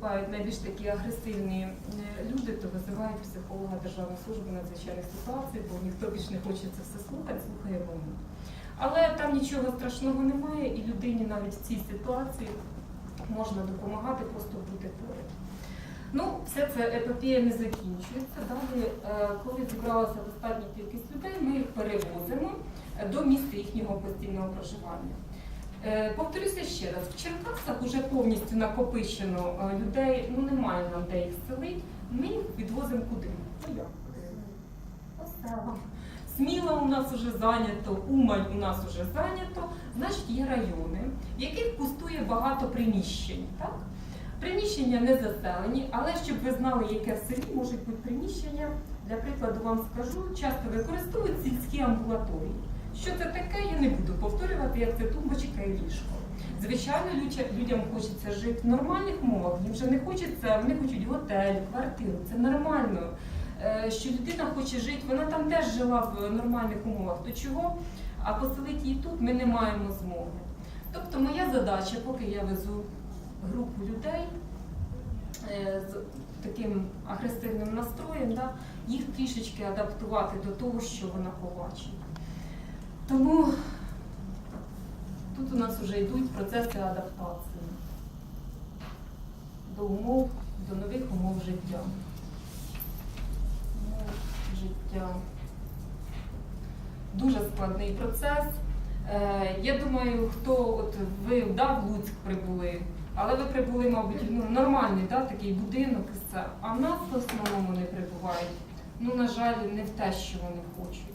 виступають найбільш такі агресивні е, люди, то визивають психолога Державної служби надзвичайних ситуацій, бо ніхто більш не хоче це все слухати, слухає війну. Але там нічого страшного немає, і людині навіть в цій ситуації можна допомагати, просто бути поряд. Ну, все це епопея не закінчується. Далі, е, коли зібралася достатня кількість людей, ми їх перевозимо до місця їхнього постійного проживання. Е, Повторюся ще раз, в Черкасах вже повністю накопичено е, людей, ну немає нам де їх селити. Ми їх відвозимо куди? Ну як? куди? Сміла у нас вже зайнято, Умань у нас вже зайнято. Значить, є райони, в яких пустує багато приміщень. Так? Приміщення не заселені, але щоб ви знали, яке в селі можуть бути приміщення, для прикладу вам скажу, часто використовують сільські амбулаторії. Що це таке, я не буду повторювати, як це тумбочка і ліжко. Звичайно, людям хочеться жити в нормальних умовах, їм вже не хочеться, вони хочуть готель, квартиру. Це нормально. Е, Що людина хоче жити, вона там теж жила в нормальних умовах. То чого? А поселити її тут ми не маємо змоги. Тобто моя задача, поки я везу групу людей е, з таким агресивним настроєм, їх трішечки адаптувати до того, що вона побачить. Тому тут у нас вже йдуть процеси адаптації до умов, до нових умов життя. Умов життя. Дуже складний процес. Е, Я думаю, хто от ви да, в Луцьк прибули, але ви прибули, мабуть, ну, нормальний да, такий будинок. А в нас в основному не прибувають. Ну, на жаль, не в те, що вони хочуть.